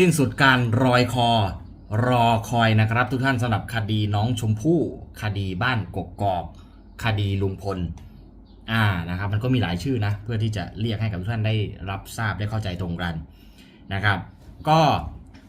สิ้นสุดการรอยคอ รอคอยนะครับ ทุกท่านสำหรับคดีน้องชมพู่คดีบ้านกกอกคดีลุงพลอ่านะครับ มันก็มีหลายชื่อนะ เพื่อที่จะเรียกให้กับทุกท่านได้รับทราบได้เข้าใจตรงกันนะครับ ก็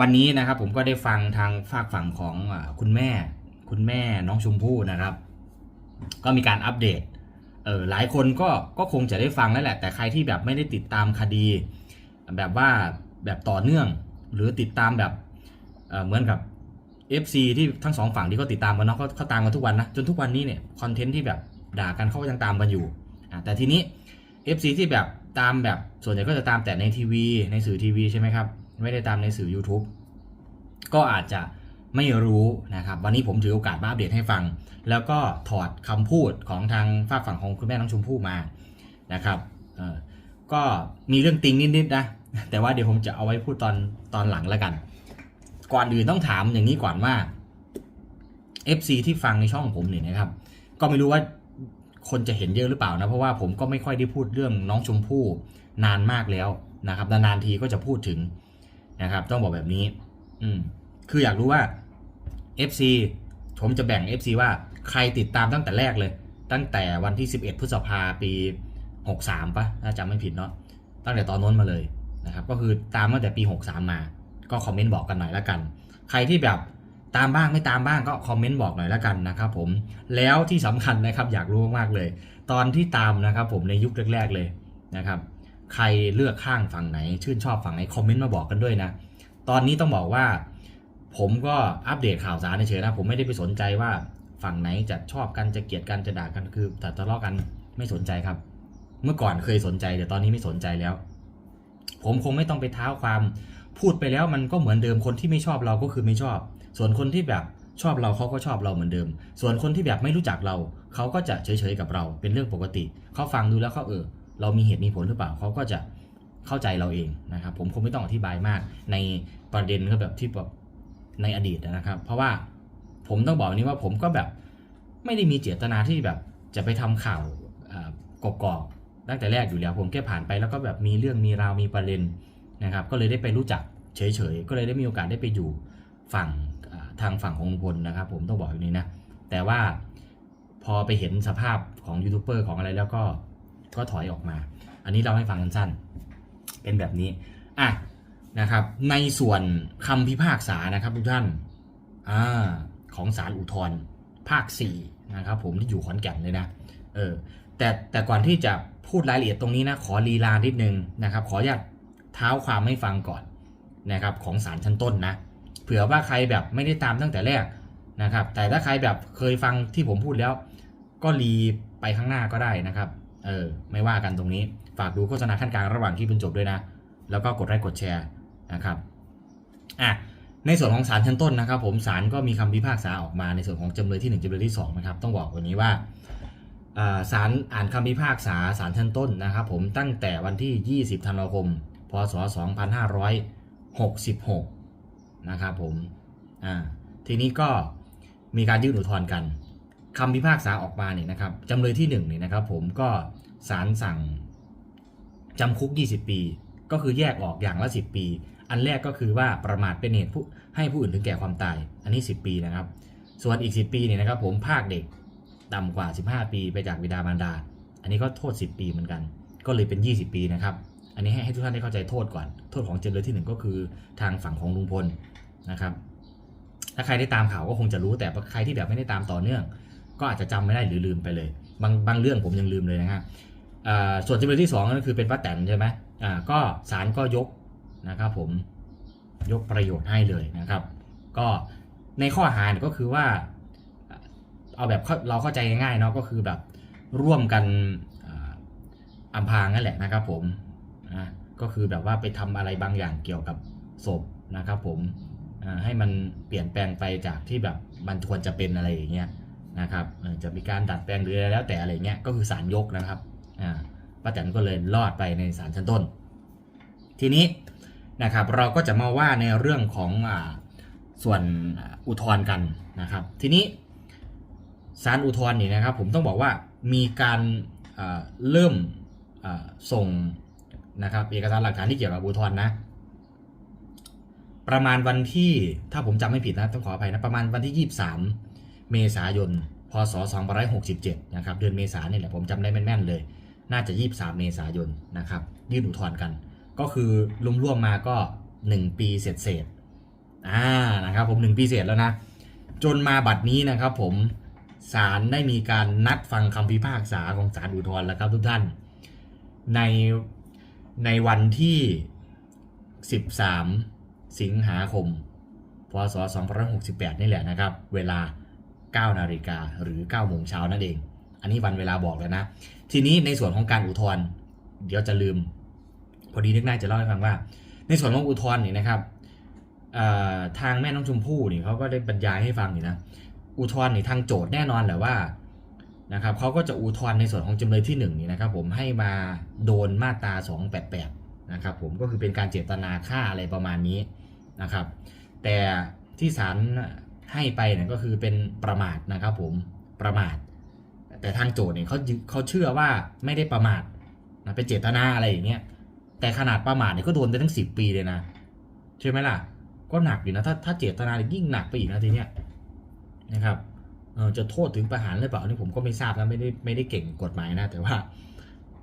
วันนี้นะครับผมก็ได้ฟังทางฝากฝั่งของคุณแม่ คุณแม่น้องชมพู่นะครับ ก็มีการอัปเดตเออหลายคนก็ก็คงจะได้ฟังแล้วแหละ แต่ใครที่แบบไม่ได้ติดตามคดี แบบว่าแบบต่อเนื่อง หรือติดตามแบบเเหมือนกับ FC ที่ทั้งสองฝั่งที่เขาติดตามกันเนาะเขาเขาตามกันทุกวันนะจนทุกวันนี้เนี่ยคอนเทนต์ที่แบบด่ากันเขาก็ยังตามกันอยู่แต่ทีนี้ FC ที่แบบตามแบบส่วนใหญ่ก็จะตามแต่ในทีวี ในสื่อทีวีใช่ไหมครับ ไม่ได้ตามในสื่อ YouTube ก็อาจจะไม่รู้นะครับ วันนี้ผมถือโอกาสมาอัปเดตให้ฟัง แล้วก็ถอดคำพูดของทางฝากฝั่งของคุณแม่น้องชมพู่มานะครับก็มีเรื่องติงนิดๆนะ แต่ว่าเดี๋ยวผมจะเอาไว้พูดตอนตอนหลังแล้วกัน ก่อนอื่นต้องถามอย่างนี้ก่อนว่า FC ที่ฟังในช่องผมเนี่ยนะครับ ก็ไม่รู้ว่าคนจะเห็นเยอะหรือเปล่านะ เพราะว่าผมก็ไม่ค่อยได้พูดเรื่องน้องชมพู่นานมากแล้วนะครับนานๆทีก็จะพูดถึงนะครับ ต้องบอกแบบนี้ อืมคืออยากรู้ว่า FC ผมจะแบ่ง FC ว่าใครติดตามตั้งแต่แรกเลย ตั้งแต่วันที่ 11 พฤษภาปี 63ปะถ้าจำไม่ผิดเนาะตั้งแต่ตอนนู้นมาเลย นะครับก็คือตามตั้งแต่ปี 63 มา ก็คอมเมนต์บอกกันหน่อยละกัน ใครที่แบบตามบ้างไม่ตามบ้างก็คอมเมนต์บอกหน่อยละกันนะครับผมแล้วที่สำคัญนะครับอยากรู้มากๆเลย ตอนที่ตามนะครับผมในยุคแรก ๆเลยนะครับใครเลือกข้างฝั่งไหน ชื่นชอบฝั่งไหนคอมเมนต์มาบอกกันด้วยนะ ตอนนี้ต้องบอกว่า ผมก็อัปเดตข่าวสารเฉยๆนะผมไม่ได้ไปสนใจว่าฝั่งไหนจะชอบกันจะเกลียดกันจะด่ากันคือแต่ทะเลาะกันไม่สนใจครับ เมื่อก่อนเคยสนใจแต่ตอนนี้ไม่สนใจแล้ว ผมคงไม่ต้องไปเท้าความ พูดไปแล้วมันก็เหมือนเดิมคนที่ไม่ชอบเราก็คือไม่ชอบ ส่วนคนที่แบบชอบเราเขาก็ชอบเราเหมือนเดิม ส่วนคนที่แบบไม่รู้จักเราเขาก็จะเฉยๆกับเราเป็นเรื่องปกติเขาฟังดูแล้วเขาเออ เรามีเหตุมีผลหรือเปล่าเขาก็จะเข้าใจเราเองนะครับผมคงไม่ต้องอธิบายมากในประเด็นก็แบบที่แบบในอดีตนะครับ เพราะว่าผมต้องบอกนี้ว่าผมก็แบบไม่ได้มีเจตนาที่แบบจะไปทำข่าวกกอกๆ ตั้งแต่แรกอยู่แล้วผมแค่ผ่านไปแล้วก็แบบมีเรื่องมีราวมีประเด็นนะครับก็เลยได้ไปรู้จักเฉยๆก็เลยได้มีโอกาสได้ไปอยู่ฝั่งทางฝั่งของลุงพลนะครับ ผมต้องบอกอย่างนี้นะแต่ว่าพอไปเห็นสภาพของยูทูบเบอร์ของอะไรแล้วก็ก็ถอยออกมา อันนี้เราให้ฟังสั้นๆเป็นแบบนี้อะนะครับในส่วนคำพิพากษานะครับทุกท่านอ่าของศาลอุทธรภาค4 นะครับผมที่อยู่ขอนแก่นเลยนะเออแต่แต่ก่อนที่จะพูดรายละเอียดตรงนี้นะขอลีลานิดนึงนะครับ ขออนุญาตเท้าความให้ฟังก่อนนะครับของศาลชั้นต้นนะเผื่อว่าใครแบบไม่ได้ตามตั้งแต่แรกนะครับ แต่ถ้าใครแบบเคยฟังที่ผมพูดแล้ว ก็รีไปข้างหน้าก็ได้นะครับเออไม่ว่ากันตรงนี้ฝากดูโฆษณาขั้นกลางระหว่างที่เป็นจบด้วยนะ แล้วก็กดไลค์กดแชร์นะครับอะ ในส่วนของศาลชั้นต้นนะครับ ผมศาลก็มีคำพิพากษาออกมาในส่วนของจำเลยที่ 1จำเลยที่ 2 นะครับ ต้องบอกวันนี้ว่าอ่าศาลอ่านคำพิพากษาศาลชั้นต้นนะครับ ผมตั้งแต่วันที่ 20 ธันวาคม พศ 2566 นะครับผมทีนี้ก็มีการยื่นอุทธรณ์กันคำพิพากษาออกมาเนี่ยนะครับจำเลยที่1เนี่ยนะครับ ผมก็ศาลสั่งจำคุก 20 ปี ก็คือแยกออกอย่างละ 10 ปี อันแรกก็คือว่าประมาทเป็นเหตุผู้ให้ผู้อื่นถึงแก่ความตาย อันนี้ 10 ปีนะครับ ส่วนอีก 10 ปีเนี่ยนะครับผมภาคเด็กต่ำกว่า 15 ปีไปจากบิดามารดา อันนี้ก็โทษ 10 ปีเหมือนกัน ก็เลยเป็น 20 ปีนะครับ อันนี้ให้ทุกท่านได้เข้าใจโทษก่อน โทษของจำเลยที่หนึ่งก็คือทางฝั่งของลุงพลนะครับ ถ้าใครได้ตามข่าวก็คงจะรู้ แต่ใครที่แบบไม่ได้ตามต่อเนื่อง ก็อาจจะจำไม่ได้หรือลืมไปเลย บางบางเรื่องผมยังลืมเลยนะฮะส่วนจำเลยที่สองก็คือเป็นป้าแตนใช่ไหมอ่าก็ศาลก็ยก นะครับผมยกประโยชน์ให้เลยนะครับ ก็ในข้อหาเนี่ยก็คือว่า เอาแบบเราเข้าใจง่ายๆเนาะก็คือแบบร่วมกันอ่าอำพางนั่นแหละนะครับผมอ่าก็คือแบบว่าไปทำอะไรบางอย่างเกี่ยวกับศพนะครับ ผมให้มันเปลี่ยนแปลงไปจากที่แบบมันควรจะเป็นอะไรอย่างเงี้ยนะครับจะมีการดัดแปลงหรืออะไรแล้วแต่อะไรเงี้ยก็คือศาลยกนะครับอ่าป้าแตนก็เลยรอดไปในศาลชั้นต้น ทีนี้ นะครับ เราก็จะมาว่าในเรื่องของอส่วนอุทธรณ์กันนะครับ ทีนี้ศาลอุทธรณ์นี่นะครับ ผมต้องบอกว่ามีการเริ่มส่งนะครับเอกสารหลักฐานที่เกี่ยวกับอุทธรณ์นะ ประมาณวันที่ถ้าผมจำไม่ผิดนะต้องขออภัยนะประมาณวันที่ 23 เมษายนพศ2567นะครับเดือนเมษายนนี่แหละผมจำได้แม่นๆเลย น่าจะ 23 เมษายนนะครับยื่นอุทธรณ์กัน ก็คือรวมๆมาก็ 1 ปีเสร็จเสร็จอ่านะครับผม 1 ปีเสร็จแล้วนะ จนมาบัดนี้นะครับผมศาลได้มีการนัดฟังคำพิพากษาของศาลอุทธรณ์แล้วครับทุกท่าน ในในวันที่ 13 สิงหาคม พศ 2568 นี่แหละนะครับ เวลา 9 นาฬิกาหรือ 9 โมงเช้านั่นเอง อันนี้วันเวลาบอกแล้วนะ ทีนี้ในส่วนของการอุทธรณ์เดี๋ยวจะลืม พอดีนึกได้จะเล่าให้ฟังว่า ในส่วนของอุทธรณ์นี่นะครับทางแม่น้องชมพู่นี่เขาก็ได้บรรยายให้ฟังอยู่นะอุทธรณ์นี่ทางโจทย์แน่นอนแหละว่านะครับเขาก็จะอุทธรณ์ในส่วนของจำเลยที่1นี่นะครับผมให้มาโดนมาตรา 288นะครับผมก็คือเป็นการเจตนาฆ่าอะไรประมาณนี้นะครับ แต่ที่ศาลให้ไปเนี่ยก็คือเป็นประมาทนะครับผมประมาท แต่ทางโจทย์เนี่ยเขาเขาเชื่อว่าไม่ได้ประมาทนะเป็นเจตนาอะไรอย่างเงี้ย แต่ขนาดประมาทเนี่ยก็โดนไปตั้งสิบปีเลยนะใช่ไหมล่ะ ก็หนักอยู่นะถ้าถ้าเจตนาเนี่ยยิ่งหนักไปอีกนะทีเนี้ยนะครับเออจะโทษถึงประหารหรือเปล่าอันนี่ผมก็ไม่ทราบนะไม่ได้ไม่ได้เก่งกฎหมายนะ แต่ว่า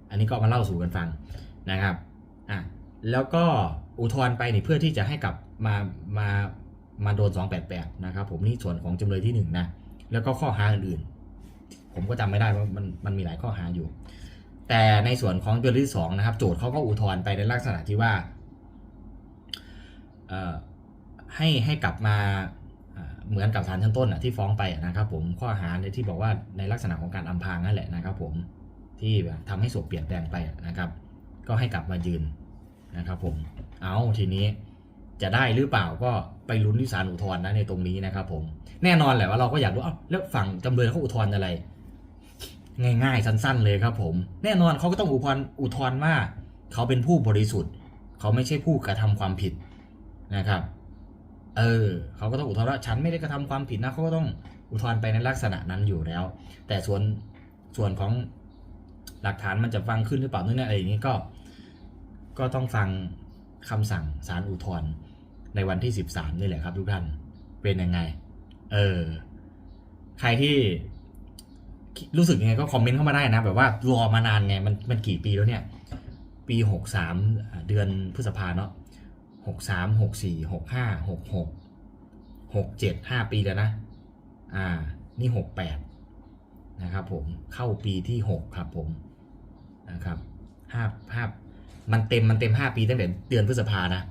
อันนี้ก็มาเล่าสู่กันฟังนะครับอะแล้วก็อุทธรณ์ไปนี่เพื่อที่จะให้กลับมามามาโดน 288 นะครับ ผมนี่ส่วนของจำเลยที่หนึ่งนะแล้วก็ข้อหาอื่นๆ ผมก็จำไม่ได้ว่ามันมันมีหลายข้อหาอยู่ แต่ในส่วนของจำเลยที่สองนะครับ โจทย์เขาก็อุทธรณ์ไปในลักษณะที่ว่าเอ่อให้ให้กลับมาเหมือนกับศาลชั้นต้นที่ฟ้องไปนะครับ ผมข้อหาในที่บอกว่าในลักษณะของการอำพรางนั่นแหละนะครับ ผมที่แบบทำให้ศพเปลี่ยนแปลงไปนะครับ ก็ให้กลับมายืนนะครับ ผมเอาทีนี้จะได้หรือเปล่าก็ไปลุ้นที่ศาลอุทธรณ์นะในตรงนี้นะครับ ผมแน่นอนแหละว่าเราก็อยากรู้เอ้าแล้วฝั่งจำเลยเขาอุทธรณ์อะไร ง่ายๆ สั้นๆ เลยครับผม แน่นอนเขาก็ต้องอุทธรณ์อุทธรณ์ว่าเขาเป็นผู้บริสุทธิ์ เขาไม่ใช่ผู้กระทำความผิดนะครับ เออเขาก็ต้องอุทธรณ์ว่าฉันไม่ได้กระทำความผิดนะเขาก็ต้องอุทธรณ์ไปในลักษณะนั้นอยู่แล้ว แต่ส่วนส่วนของหลักฐานมันจะฟังขึ้นหรือเปล่านู่นนี่อะไรอย่างนี้ก็ ก็ต้องฟังคำสั่งศาลอุทธรณ์ในวันที่ 13 นี่แหละครับทุกท่านเป็นยังไง เออ ใครที่ รู้สึกยังไงก็คอมเมนต์เข้ามาได้นะ แบบว่ารอมานานไงมันมันกี่ปีแล้วเนี่ย ปีหกสามเดือนพฤษภาเนาะหกสามหกสี่หกห้าหกหกหกเจ็ดห้าปีแล้วนะ อ่า นี่หกแปดนะครับผมเข้าปีที่หกครับผมนะครับห้าห้ามันเต็มมันเต็มห้าปีตั้งแต่เดือนพฤษภานะ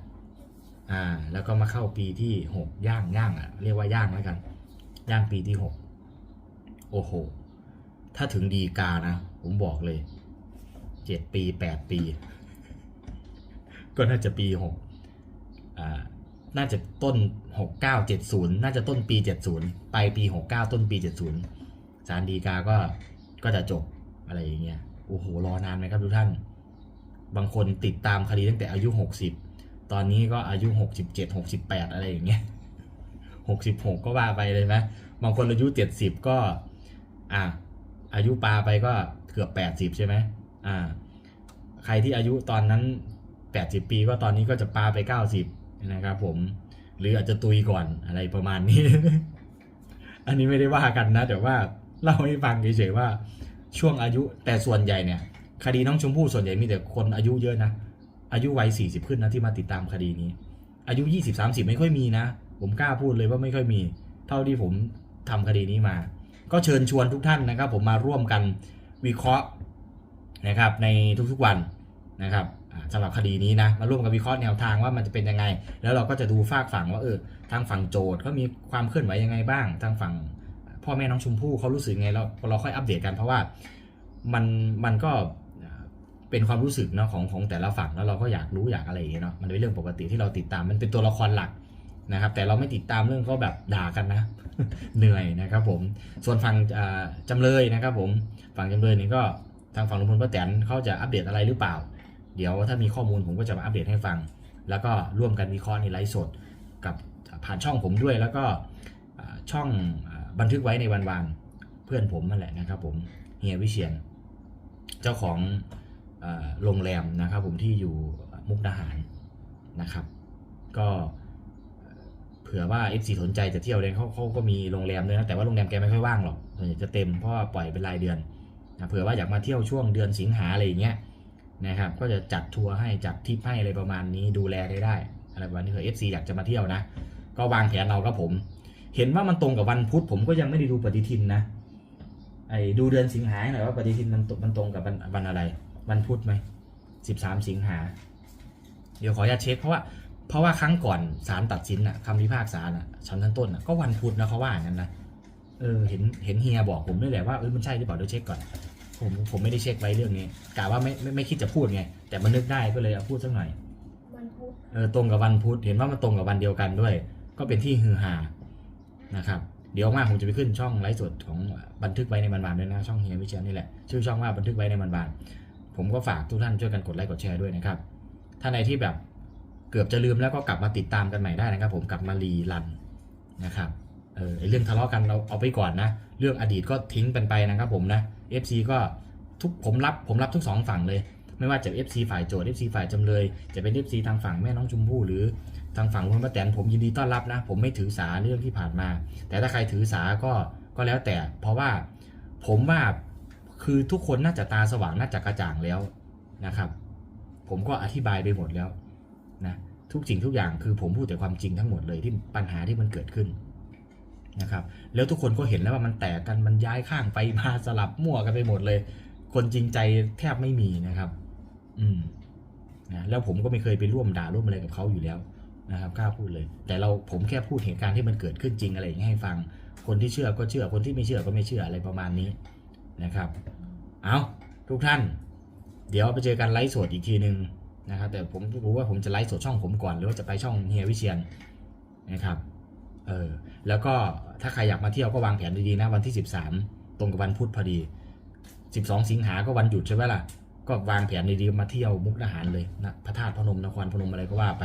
อ่า แล้วก็มาเข้าปีที่หกย่างย่างอะ เรียกว่าย่างแล้วกัน ย่างปีที่หกโอ้โห ถ้าถึงดีกานะ ผมบอกเลย เจ็ดปีแปดปี ก็น่าจะปีหกอ่าน่าจะต้นหกเก้าเจ็ดศูนย์น่าจะต้นปีเจ็ดศูนย์ไปปีหกเก้าต้นปีเจ็ดศูนย์สารดีกาก็ก็จะจบอะไรอย่างเงี้ยโอ้โหรอนานไหมครับทุกท่าน บางคนติดตามคดีตั้งแต่อายุหกสิบตอนนี้ก็อายุหกสิบเจ็ดหกสิบแปดอะไรอย่างเงี้ยหกสิบหกก็ว่าไปเลยไหมบางคนอายุเจ็ดสิบก็ อะ อายุปลาไปก็เกือบแปดสิบใช่ไหมอ่า ใครที่อายุตอนนั้นแปดสิบปีก็ตอนนี้ก็จะปลาไปเก้าสิบนะครับผม หรืออาจจะตุยก่อนอะไรประมาณนี้ อันนี้ไม่ได้ว่ากันนะ แต่ว่าเล่าให้ฟังเฉยๆว่าช่วงอายุแต่ส่วนใหญ่เนี่ย คดีน้องชมพู่ส่วนใหญ่มีแต่คนอายุเยอะนะ อายุวัยสี่สิบขึ้นนะที่มาติดตามคดีนี้ อายุยี่สิบสามสิบไม่ค่อยมีนะ ผมกล้าพูดเลยว่าไม่ค่อยมี เท่าที่ผมทำคดีนี้มา ก็เชิญชวนทุกท่านนะครับ ผมมาร่วมกันวิเคราะห์นะครับในทุกๆวันนะครับอ่าสำหรับคดีนี้นะมาร่วมกันวิเคราะห์แนวทางว่ามันจะเป็นยังไง แล้วเราก็จะดูฝากฝั่งว่าเออทางฝั่งโจทย์เขามีความเคลื่อนไหวยังไงบ้าง ทางฝั่งพ่อแม่น้องชมพู่เขารู้สึกไงแล้วเราค่อยอัปเดตกันเพราะว่ามันมันก็เป็นความรู้สึกเนาะของของแต่ละฝั่งแล้วเราก็อยากรู้อยากอะไรอย่างเงี้ยเนาะมันเป็นเรื่องปกติที่เราติดตามมันเป็นตัวละครหลัก นะครับ แต่เราไม่ติดตามเรื่องเขาแบบด่ากันนะ เหนื่อยนะครับผม ส่วนฝั่งอ่าจำเลยนะครับผม ฝั่งจำเลยนี่ก็ทางฝั่งลุงพลป้าแตนเขาจะอัปเดตอะไรหรือเปล่า เดี๋ยวถ้ามีข้อมูลผมก็จะมาอัปเดตให้ฟัง แล้วก็ร่วมกันวิเคราะห์ในไลฟ์สดกับผ่านช่องผมด้วย แล้วก็ช่องบันทึกไว้ในวันวานเพื่อนผมนั่นแหละนะครับผมเฮียวิเชียน เจ้าของโรงแรมนะครับผมที่อยู่มุกดาหารนะครับ ก็ เผื่อว่า FC สนใจจะเที่ยวเลยเขาเขาก็มีโรงแรมด้วยนะแต่ว่าโรงแรมแกไม่ค่อยว่างหรอกส่วนใหญ่จะเต็มเพราะปล่อยเป็นรายเดือนนะเผื่อว่าอยากมาเที่ยวช่วงเดือนสิงหาอะไรอย่างเงี้ยนะครับก็จะจัดทัวร์ให้จัดทริปให้อะไรประมาณนี้ดูแลได้ได้อะไรประมาณนี้เผื่อ FC อยากจะมาเที่ยวนะ ก็วางแผนเราครับผม เห็นว่ามันตรงกับวันพุธผมก็ยังไม่ได้ดูปฏิทินนะไอ้ดูเดือนสิงหาหน่อยว่าปฏิทินมันมันตรงกับวันวันอะไร วันพุธไหมสิบสามสิงหาเดี๋ยวขออนุญาตเช็คเพราะว่า เพราะว่าครั้งก่อนศาลตัดสินอะคำพิพากษาอะชั้นชั้นต้นอะก็วันพุธนะเขาว่าอย่างนั้นนะเออเห็นเห็นเฮียบอกผมด้วยแหละว่าเออมันใช่หรือเปล่าเดี๋ยวเช็คก่อนผมผมไม่ได้เช็คไว้เรื่องนี้กะว่าไม่ไม่ไม่คิดจะพูดไง แต่มันนึกได้ก็เลยเอาพูดสักหน่อยวันพุธเออตรงกับวันพุธเห็นว่ามันตรงกับวันเดียวกันด้วย ก็เป็นที่ฮือฮานะครับ เดี๋ยวมาผมจะไปขึ้นช่องไลฟ์สดของบันทึกไว้ในบันบานด้วยนะช่องเฮียวิเชียนนี่แหละชื่อช่องว่าบันทึกไว้ในบันบานผมก็ฝากทุกท่านช่วยกันกดไลค์กดแชร์ด้วยนะครับถ้าในที่แบบ เกือบจะลืมแล้วก็กลับมาติดตามกันใหม่ได้นะครับ ผมกลับมารีรันนะครับเออเรื่องทะเลาะกันเราเอาไปก่อนนะ เรื่องอดีตก็ทิ้งเป็นไปนะครับผมนะ FC ก็ทุกผมรับผมรับทุกสองฝั่งเลย ไม่ว่าจะ FC ฝ่ายโจทย์ FC ฝ่ายจำเลย จะเป็น FC ทางฝั่งแม่น้องชมพู่หรือทางฝั่งคุณป้าแตนผมยินดีต้อนรับนะ ผมไม่ถือสาเรื่องที่ผ่านมา แต่ถ้าใครถือสาก็ก็แล้วแต่ เพราะว่าผมว่าคือทุกคนน่าจะตาสว่างน่าจะกระจ่างแล้วนะครับ ผมก็อธิบายไปหมดแล้ว นะทุกสิ่งทุกอย่างคือผมพูดแต่ความจริงทั้งหมดเลยที่ปัญหาที่มันเกิดขึ้นนะครับแล้วทุกคนก็เห็นแล้วว่ามันแตกกันมันย้ายข้างไปมาสลับมั่วกันไปหมดเลย คนจริงใจแทบไม่มีนะครับ อืมนะแล้วผมก็ไม่เคยไปร่วมด่าร่วมอะไรกับเขาอยู่แล้วนะครับกล้าพูดเลย แต่เราผมแค่พูดเหตุการณ์ที่มันเกิดขึ้นจริงอะไรอย่างเงี้ให้ฟัง คนที่เชื่อก็เชื่อคนที่ไม่เชื่อก็ไม่เชื่ออะไรประมาณนี้นะครับ เอาทุกท่าน เดี๋ยวไปเจอกันไลฟ์สดอีกทีหนึ่ง นะครับแต่ผมรู้ว่าผมจะไลฟ์สดช่องผมก่อน หรือว่าจะไปช่องเฮียวิเชียนนะครับเออแล้วก็ถ้าใครอยากมาเที่ยวก็วางแผนดีๆนะวันที่ 13 ตรงกับวันพุธพอดี 12 สิงหาก็วันหยุดใช่ไหมล่ะก็วางแผนดีๆมาเที่ยวมุกดาหารเลยนะพระธาตุพนมนครพนมอะไรก็ว่าไป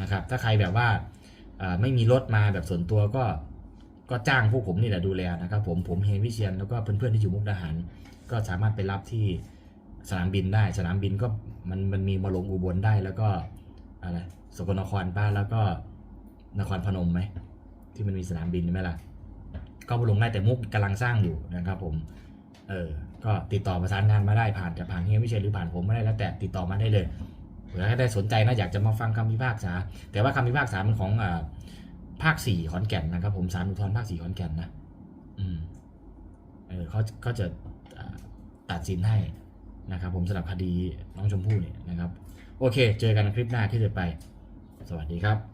นะครับ ถ้าใครแบบว่าไม่มีรถมาแบบส่วนตัวก็ก็จ้างพวกผมนี่แหละดูแลนะครับ ผมผมเฮวิเชียนแล้วก็เพื่อนๆที่อยู่มุกดาหาร ก็สามารถไปรับที่สนามบินได้ สนามบินก็ มันมันมีมาลงอุบลได้แล้วก็อะไรสกลนครบ้าแล้วก็นครพนมไหมที่มันมีสนามบินไหมล่ะ ก็มาลงได้แต่มุกกำลังสร้างอยู่นะครับผม เออ ก็ติดต่อประสานงานมาได้ผ่านจะผ่านเฮียวิเชียหรือผ่านผมไม่ได้แล้วแต่ติดต่อมาได้เลยเผื่อถ้าได้สนใจนะอยากจะมาฟังคำพิพากษา แต่ว่าคำพิพากษามันของอ่าภาคสี่ขอนแก่นนะครับ ผมศาลอุทธรภาคสี่ขอนแก่นนะ อืม เออเขาก็จะตัดสินให้ นะครับผมสำหรับคดีน้องชมพู่เนี่ยนะครับ โอเค เจอกันคลิปหน้าที่จะไป สวัสดีครับ